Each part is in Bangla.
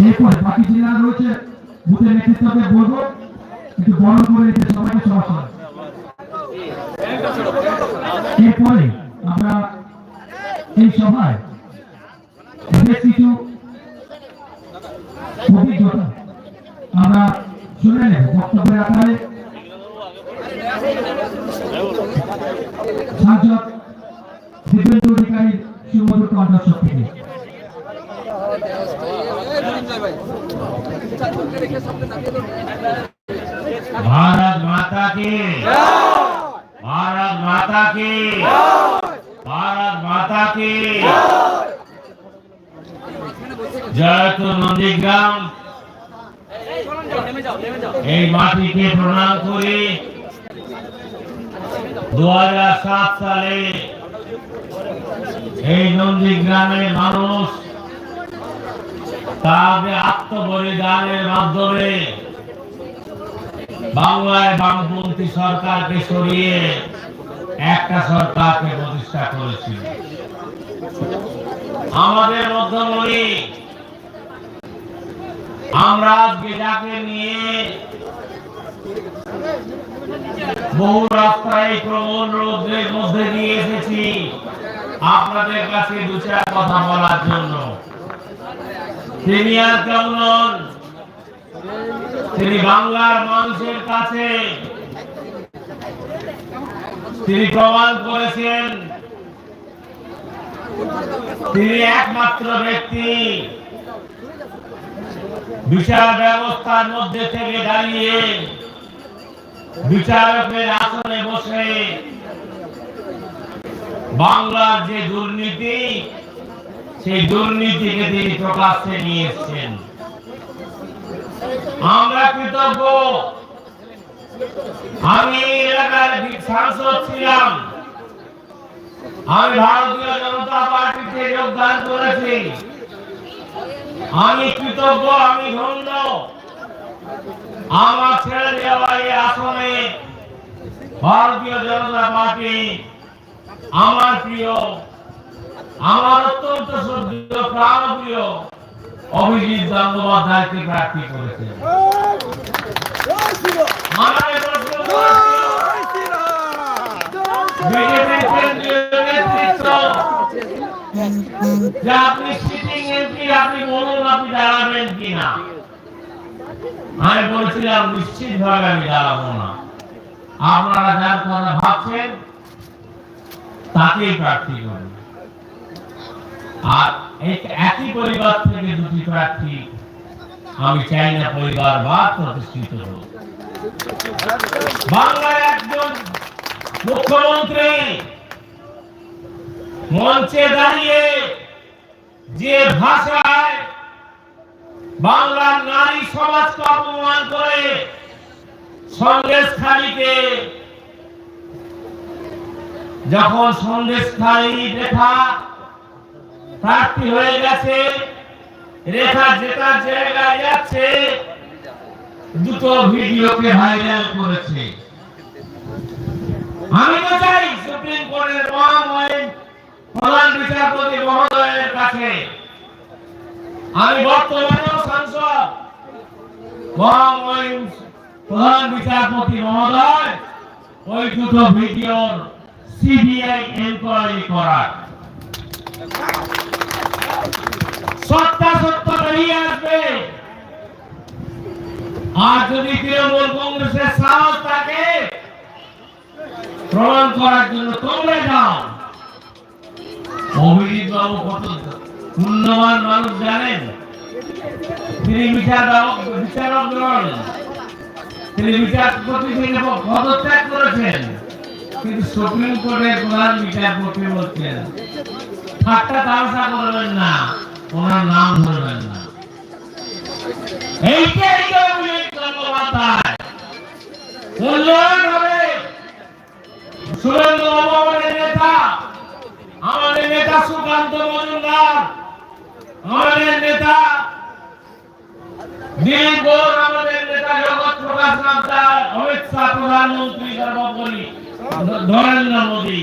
এরপর বাকি জেলা রয়েছে বুথের নেতৃত্বকে বলব বরণ করে সবাইকে এরপরে আমরা এই সভায় বেশ কিছু অভিজ্ঞতা আমরা শুনে নেব বক্তব্যের আকারে সাংসদ দিব্যেন্দু অধিকারীর সুমধুর কণ্ঠস্বর भारत माता की भारत माता की भारत माता की জয় তো নন্দীগ্রাম এই মাটিকে প্রণাম করি দু সালে এই নন্দীগ্রামের মানুষ তাদের আত্মবলিদানের মাধ্যমে বাংলায় বামপন্থী সরকারকে সরিয়ে একটা সরকারকে প্রতিষ্ঠা করেছিল আমাদের মধ্যমণি, আমরা যাকে নিয়ে বহু রাস্তায় প্রবল রোদ্রের মধ্যে দিয়ে এসেছি, আপনাদের কাছে দু চার কথা বলার জন্য। তিনি আর? তিনি বাংলার মানুষের কাছে। তিনি প্রমাণ করেছেন। তিনি একমাত্র ব্যক্তি। বিচার ব্যবস্থার মধ্যে থেকে দাঁড়িয়ে বিচারকের আসনে বসে বাংলার যে দুর্নীতি সেই দুর্নীতিকে তিনি প্রকাশ্যে নিয়ে এসছেন আমরা কৃতজ্ঞ। আমি এলাকার সাংসদ ছিলাম। আমি ভারতীয় জনতা পার্টিতে যোগদান করেছি। আমি কৃতজ্ঞ, আমি ধন্য। আমার ছেড়ে দেওয়া এই আসনে ভারতীয় জনতা পার্টি আমার প্রিয় আমার অত্যন্ত সদ্য প্রাণপ্রিয় অভিজিৎ গঙ্গোপাধ্যায়কে প্রার্থী করেছি, আমি বলছিলাম নিশ্চিত ভাবে আমি দাঁড়াবো না। আপনারা যার কথা ভাবছেন তাকেই প্রার্থী করুন। আর একই পরিবার থেকে দুটি প্রার্থী। আমি চাই না পরিবার বা প্রতিষ্ঠিত হোক। বাংলার একজন মুখ্যমন্ত্রী মঞ্চে দাঁড়িয়ে যে ভাষায় বাংলার নারী সমাজকে অপমান করে সন্দেশ খালিকে যখন সন্দেশ খালি রেখা প্রার্থী হয়ে গেছে। রেখা যেটা জায়গায় যাচ্ছে। দুটো ভিডিওকে ভাইরাল করেছে। আমি তো চাই সুপ্রিম কোর্টের মহামহিম প্রধান বিচারপতি মহোদয়ের কাছে। আমি বর্তমানেও সাংসদ। মহামহিম প্রধান বিচারপতি মহোদয়, ওই দুটো ভিডিওর সিবিআই এনকোয়ারি করার। সত্তা সত্য বেরিয়ে আসবে। আর যদি তৃণমূল কংগ্রেসের সাহস থাকে, প্রমাণ করার জন্য তোমরা যাও। অভিজিৎ বাবু কত পুণ্যবান মানুষ জানেন, তিনি বিচারক বিচারক নন। তিনি বিচারপতি থেকে পদত্যাগ করেছেন। কিন্তু সুপ্রিম কোর্টের প্রধান বিচারপতি বলছেন ঠাট্টা তামাশা করবেন না। ওনার নাম ধরবেন না। নেতা। সুকান্ত মজুমদার। আমাদের নেতা দিলীপ ঘোষ আমাদের নেতা জগৎ প্রকাশ নামদার অমিত শাহ প্রধানমন্ত্রী সর্বোপরি। নরেন্দ্র মোদী।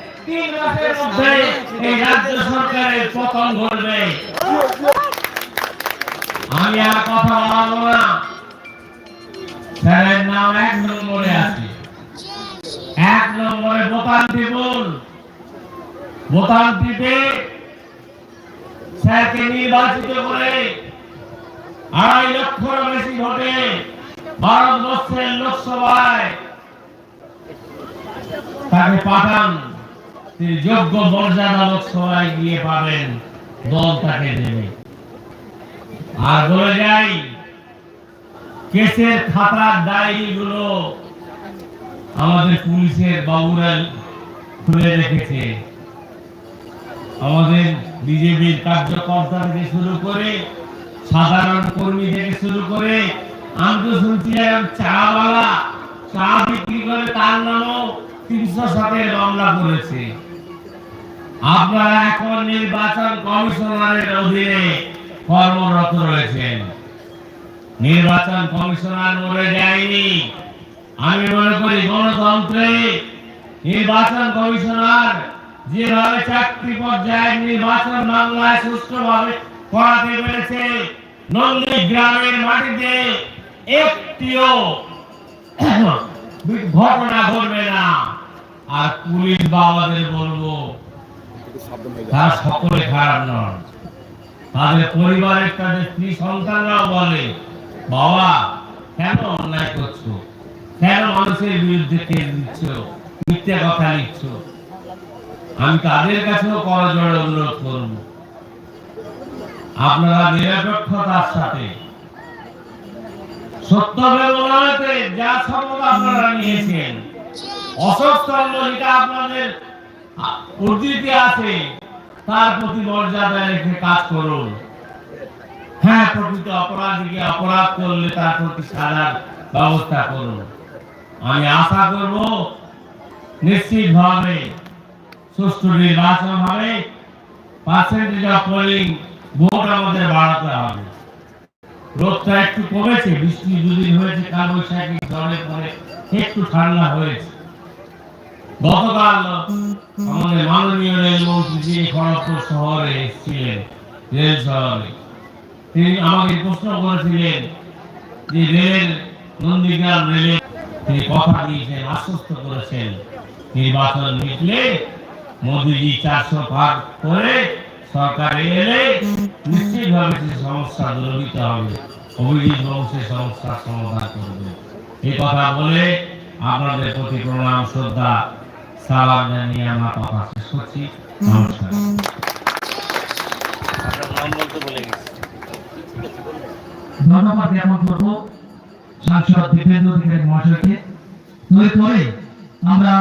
তিন মাসের মধ্যে এই রাজ্য সরকারের পতন ঘটবে আমি আর কথা বলব না স্যারের নাম এক নম্বরে আছে এক নম্বরে বোতাম টিপুন বোতাম টিপে স্যারকে নির্বাচিত করে আড়াই লক্ষর বেশি ভোটে ভারতবর্ষের লোকসভায় তাকে পাঠান তিনি যোগ্য মর্যাদা লোকসভায় গিয়ে পাবেন। দল তাকে দেবে আর বলে যাই, কেসের খাতার ডায়েরি গুলো আমাদের পুলিশের বাবুরা খুলে রেখেছে। আমাদের বিজেপির কার্যকর্তা থেকে শুরু করে সাধারণ কর্মী থেকে শুরু করে আমি তো শুনছি চাওয়ালা, চা বিক্রি করে তার নামও তিনশো সাতের মামলা করেছে। আপনারা এখন নির্বাচন কমিশনারের অধীনে কর্মরত রয়েছেন। নির্বাচন কমিশনার মরে যায়নি। আমি মনে করি গণতন্ত্রে নির্বাচন কমিশনার যেভাবে চাকরি পর্যায়ে নির্বাচন বাংলায় সুষ্ঠুভাবে করাতে পেরেছে, নন্দী গ্রামের মাটিতে একটিও ঘটনা ঘটবে না। আর পুলিশ বাবাদের বলব সকলে খারাপ নন। তাদের পরিবারের তাদের স্ত্রী সন্তানরাও বলে, বাবা, কেন অন্যায় করছ? কেন মানুষের বিরুদ্ধে কেস দিচ্ছ? মিথ্যে কথা লিখছ? আমি তাদের কাছেও করজোড়ে অনুরোধ করব। আপনারা নিরপেক্ষতার সাথে সত্য ব্যবহারতে যা শপথ আপনারা নিয়েছেন। স্তম্ভ যেটা আপনাদের উদ্ধৃতি আছে। তার প্রতি মর্যাদা রেখে কাজ হ্যাঁ প্রকৃত অপরাধীকে অপরাধ করলে তার প্রতি সাজার ব্যবস্থা আমি আশা করব, নিশ্চিতভাবে সুষ্ঠু নির্বাচন হবে। পার্সেন্টেজ অফ পোলিং ভোট আমাদের বাড়াতে হবে। রোদটা একটু কমেছে, বৃষ্টি দুদিন হয়েছে, কাল বৈশাখী পরে একটু ঠান্ডা হয়েছে। গতকাল আমাদের মাননীয় রেলমন্ত্রী খড়গপুর শহরে এসেছিলেন, রেল শহরে। তিনি আমাকে প্রশ্ন করেছিলেন যে রেল নন্দীগ্রাম রেলে তিনি কথা দিয়েছেন, আশ্বস্ত করেছেন। নির্বাচন মিটলে মোদীজি চারশো ভাগ করে সরকারে এলে নিশ্চিতভাবে সে সমস্যা দূরীভূত হবে। অভিজিৎ বংশের সমস্যার সমাধান করবে। এই কথা বলে আপনাদের প্রতি প্রণাম, শ্রদ্ধা সালাম জানিয়ে আমার কথা শেষ করছি। নমস্কার। ধন্যবাদ জ্ঞাপন করব সাংসদ দীপেন্দ্র মহাশয়কে। তবে পরে আমরা